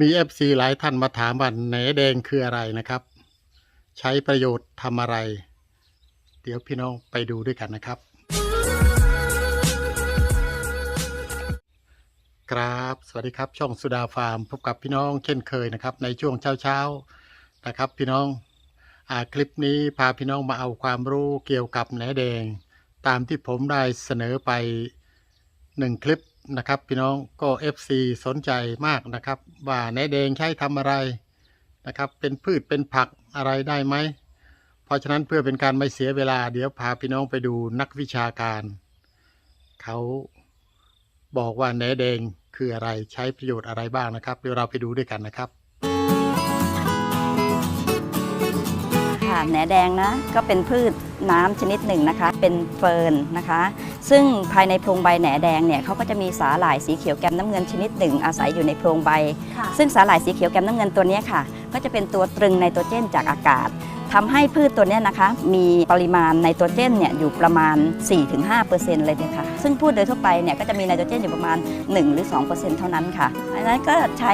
มีเอฟซีหลายท่านมาถามว่าแหนแดงคืออะไรนะครับ ใช้ประโยชน์ทำอะไร เดี๋ยวพี่น้องไปดูด้วยกันนะครับ ครับสวัสดีครับช่องสุดาฟาร์มพบกับพี่น้องเช่นเคยนะครับ ในช่วงเช้าๆนะครับ พี่น้องอาคลิปนี้พาพี่น้องมาเอาความรู้เกี่ยวกับแหนแดง ตามที่ผมได้เสนอไปหนึ่งคลิป นะครับ พี่น้องก็ FC สนใจมากนะครับ ว่าแหนแดงใช้ทำอะไรนะครับ เป็นพืชเป็นผักอะไรได้ไหม เพราะฉะนั้นเพื่อเป็นการไม่เสียเวลา เดี๋ยวพาพี่น้องไปดูนักวิชาการ เขาบอกว่าแหนแดงคืออะไรใช้ประโยชน์อะไรบ้างนะครับ เดี๋ยวเราไปดูด้วยกันนะครับค่ะแหนแดงนะก็เป็นพืชน้ำชนิดหนึ่งนะคะ เป็นเฟิร์นนะคะ ซึ่งภายในโพรงใบแหนแดงเนี่ยเขาก็จะมีสาหร่ายสีเขียวแกมน้ำเงินชนิดหนึ่งอาศัยอยู่ในโพรงใบค่ะซึ่งสาหร่ายสีเขียวแกมน้ำเงินตัวเนี้ยค่ะ ก็จะเป็นตัวตรึงไนโตรเจนจากอากาศทำให้พืชตัวเนี้ยนะคะ มีปริมาณไนโตรเจนเนี่ยอยู่ประมาณ 4-5%เลยนะคะซึ่งพืชโดยทั่วไปเนี่ยก็จะมีไนโตรเจนอยู่ประมาณ 1 หรือ 2%เท่านั้นค่ะอันนั้นก็ใช้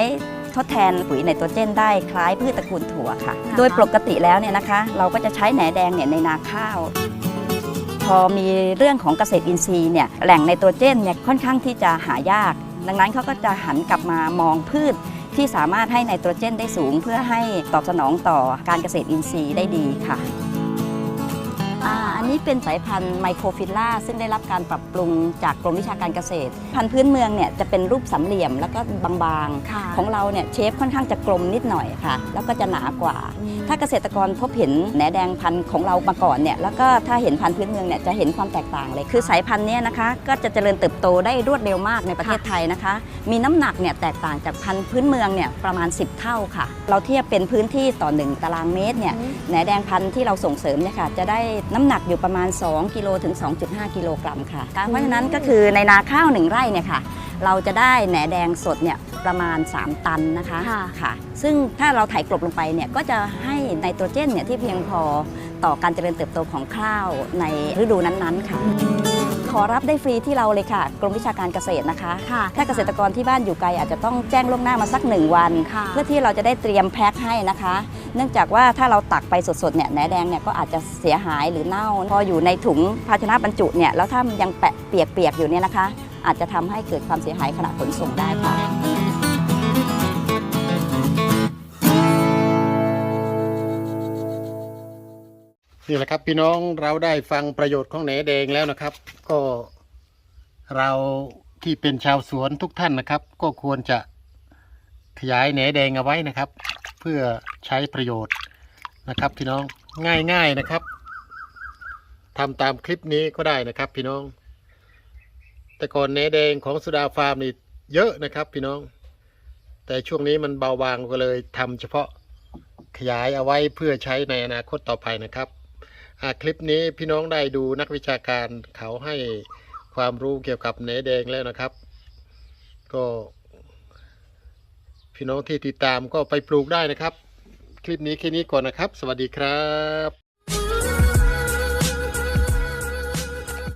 ทดแทนปุ๋ยไนโตรเจนได้คล้ายพืชตระกูลถั่วค่ะค่ะ โดยปกติแล้วเนี่ยนะคะ เราก็จะใช้แหนแดงเนี่ยในนาข้าว พอมีเรื่องของเกษตรอินทรีย์เนี่ยแหล่งไนโตรเจนเนี่ยค่อนข้างที่จะหายาก ดังนั้นเขาก็จะหันกลับมามองพืชที่สามารถให้ไนโตรเจนได้สูง เพื่อให้ตอบสนองต่อการเกษตรอินทรีย์ได้ดีค่ะ นนี้เป็นสายพันธุ์ไมโครฟิลล่าซึ่งได้รับการปรับปรุงจากกรมวิชาการเกษตร พันธุ์พื้นเมืองเนี่ยจะเป็นรูปสามเหลี่ยมแล้วก็บางๆค่ะของเราเนี่ยเชฟค่อนข้างจะกลมนิดหน่อยค่ะ แล้วก็จะหนากว่าถ้าเกษตรกรพบเห็นแหนแดงพันธุ์ของเรามาก่อนเนี่ยแล้วก็ถ้าเห็นพันธุ์พื้นเมืองเนี่ยจะเห็นความแตกต่างเลย คือสายพันธุ์เนี้นะคะก็จะเจริญเติบโตได้รวดเร็วมากในประเทศไทยนะคะ มีน้ำหนักเนี่ยแตกต่างจากพันธุ์พื้นเมืองเนี่ยประมาณ 10 เท่าค่ะ เราเทียบเป็นพื้นที่ต่อ 1 ตารางเมตรเนี่ย แหนแดงพันธุ์ที่เราส่งเสริมเนี่ยค่ะจะได้น้ำหนักอยู่ประมาณ 2 กิโลถึง 2.5 กิโลกรัมค่ะ เพราะฉะนั้นก็คือในนาข้าวหนึ่งไร่เนี่ยค่ะ เราจะได้แหนแดงสดเนี่ยประมาณ 3 ตันนะคะค่ะค่ะซึ่งถ้าเราไถกลบลงไปเนี่ยก็จะให้ไนโตรเจนเนี่ยที่เพียงพอต่อการเจริญเติบโตของข้าวในฤดูนั้นๆค่ะขอรับได้ฟรีที่เราเลยค่ะ กรมวิชาการเกษตรนะคะค่ะถ้าเกษตรกรที่บ้านอยู่ไกลอาจจะต้องแจ้งล่วงหน้ามาสักหนึ่งวันค่ะเพื่อที่เราจะได้เตรียมแพ็คให้นะคะ เนื่องจากว่าถ้าเราตักไปสดๆเนี่ยแหนแดงเนี่ยก็อาจจะเสียหายหรือเน่า พออยู่ในถุงภาชนะบรรจุเนี่ยแล้วถ้ามันยังแปะเปียกๆอยู่เนี่ยนะคะ อาจจะทำให้เกิดความเสียหายขณะขนส่งได้ค่ะนี่แหละครับพี่น้องเราได้ฟังประโยชน์ของแหนแดงแล้วนะครับ ก็เราที่เป็นชาวสวนทุกท่านนะครับ ก็ควรจะ ขยายแหนแดงเอาไว้นะครับ เพื่อใช้ประโยชน์นะครับพี่น้องง่ายๆนะครับทำตามคลิปนี้ก็ได้นะครับ พี่น้อง แต่ก่อนแหนแดงของสุดาฟาร์มนี่เยอะนะครับ พี่น้อง แต่ช่วงนี้มันเบาบางก็เลยทำเฉพาะขยายเอาไว้เพื่อใช้ในอนาคตต่อไปนะครับคลิปนี้พี่น้องได้ดูนักวิชาการเขาให้ความรู้เกี่ยวกับเนแดงแล้วนะครับ ก็ พี่น้องที่ติดตามก็ไปปลูกได้นะครับ คลิปนี้แค่นี้ก่อนนะครับ สวัสดีครับ